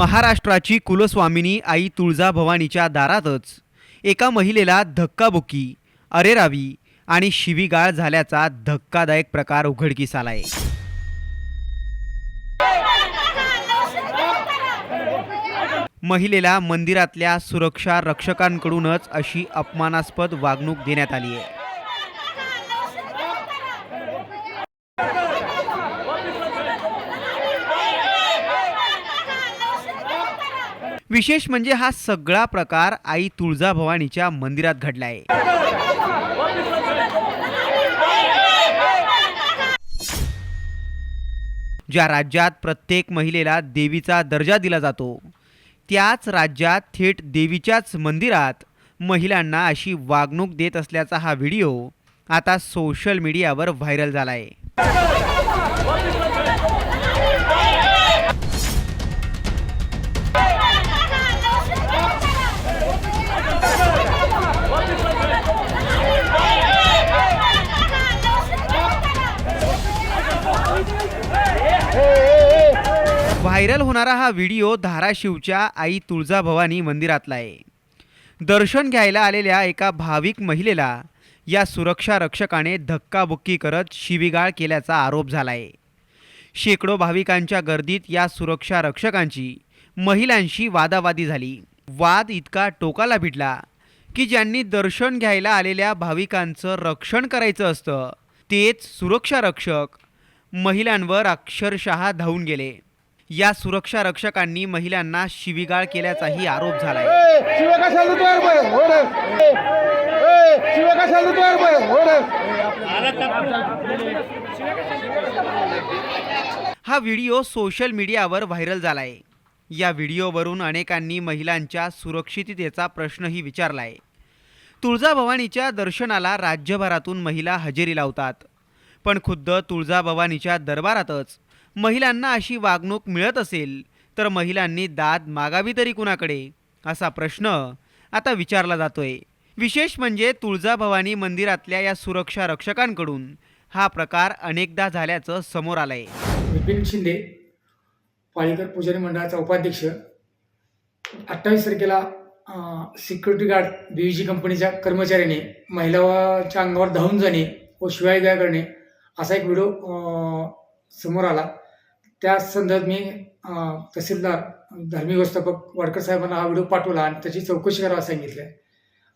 महाराष्ट्राची कुलस्वामिनी आई तुळजाभवानीच्या दारातच. एका महिलेला धक्काबुक्की अरेरावी आणि शिवीगाळ झाल्याचा धक्कादायक प्रकार उघडकीस आलाय. महिलेला मंदिरातल्या सुरक्षा रक्षकांकडूनच अशी अपमानास्पद वागणूक देण्यात आली आहे विशेष म्हणजे हा सगळा प्रकार आई तुळजाभवानीच्या मंदिरात घडलाय. ज्या राज्यात प्रत्येक महिलेला देवीचा दर्जा दिला जातो त्याच राज्यात थेट देवीच्याच मंदिरात महिलांना अशी वागणूक देत असल्याचा हा व्हिडिओ आता सोशल मीडियावर व्हायरल झाला आहे व्हायरल होणारा हा व्हिडिओ धाराशिवच्या आई तुळजाभवानी मंदिरातला आहे. दर्शन घ्यायला आलेल्या एका भाविक महिलेला या सुरक्षा रक्षकाने धक्काबुक्की करत शिवीगाळ केल्याचा आरोप झाला आहे शेकडो भाविकांच्या गर्दीत या सुरक्षा रक्षकांची महिलांशी वादावादी झाली. वाद इतका टोकाला भिडला की ज्यांनी दर्शन घ्यायला आलेल्या भाविकांचं रक्षण करायचं असतं तेच सुरक्षा रक्षक महिलांवर अक्षरशः धावून गेले. या सुरक्षा रक्षकांनी महिलांना शिवीगाळ केल्याचाही आरोप? हो रे. हा व्हिडिओ सोशल मीडियावर व्हायरल झालाय. या व्हिडिओवरून अनेकांनी महिलांच्या सुरक्षिततेचा प्रश्नही विचारलाय. तुळजाभवानीच्या दर्शनाला राज्यभरातून महिला हजेरी लावतात. पण खुद्द तुळजाभवानीच्या दरबारातच महिलांना अशी वागणूक मिळत असेल तर महिलांनी दाद मागावी तरी कुणाकडे? असा प्रश्न आता विचारला जातोय. विशेष म्हणजे तुळजाभवानी मंदिरातल्या या सुरक्षा रक्षकांकडून हा प्रकार अनेकदा झाल्याचं समोर आलंय. विपिन शिंदे पाळीकर पुजारी मंडळाचा उपाध्यक्ष. अठ्ठावीस तारखेला सिक्युरिटी गार्ड बी कंपनीच्या कर्मचाऱ्याने महिलाच्या अंगावर धावून जाणे व शिवाय करणे असा एक व्हिडिओ समोर आला. त्या संदर्भात मी तहसीलदार धार्मिक व्यवस्थापक वाडकर साहेबांना हा व्हिडिओ पाठवला आणि त्याची चौकशी करायला सांगितलं.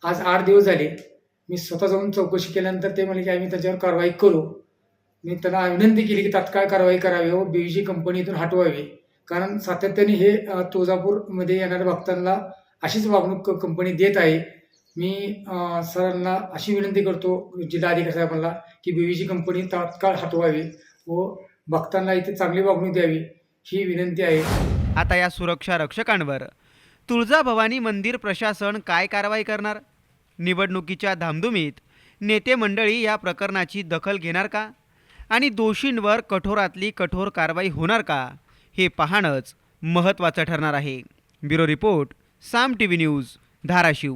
आज आठ दिवस झाले मी स्वतः जाऊन चौकशी केल्यानंतर ते म्हणले की आम्ही त्याच्यावर कारवाई करू. मी त्यांना विनंती केली की तात्काळ कारवाई करावी व बीजी कंपनीतून हटवावी. कारण सातत्याने हे तुळजापूरमध्ये येणाऱ्या भक्तांना अशीच वागणूक क- कंपनी देत आहे. मी सरांना अशी विनंती करतो जिल्हाधिकारी साहेबांना की बीवीजी कंपनी तात्काळ हटवावी व भक्तांना इथे चांगली वागणूक द्यावी ही विनंती आहे. आता या सुरक्षा रक्षकांवर. तुळजाभवानी मंदिर प्रशासन काय कारवाई करणार? निवडणुकीच्या धामधुमीत नेते मंडळी या प्रकरणाची दखल घेणार का? आणि दोषींवर कठोरातली कठोर कारवाई होणार का? हे पाहणंच महत्त्वाचं ठरणार आहे. Bureau report Saam T V news Dharashiv.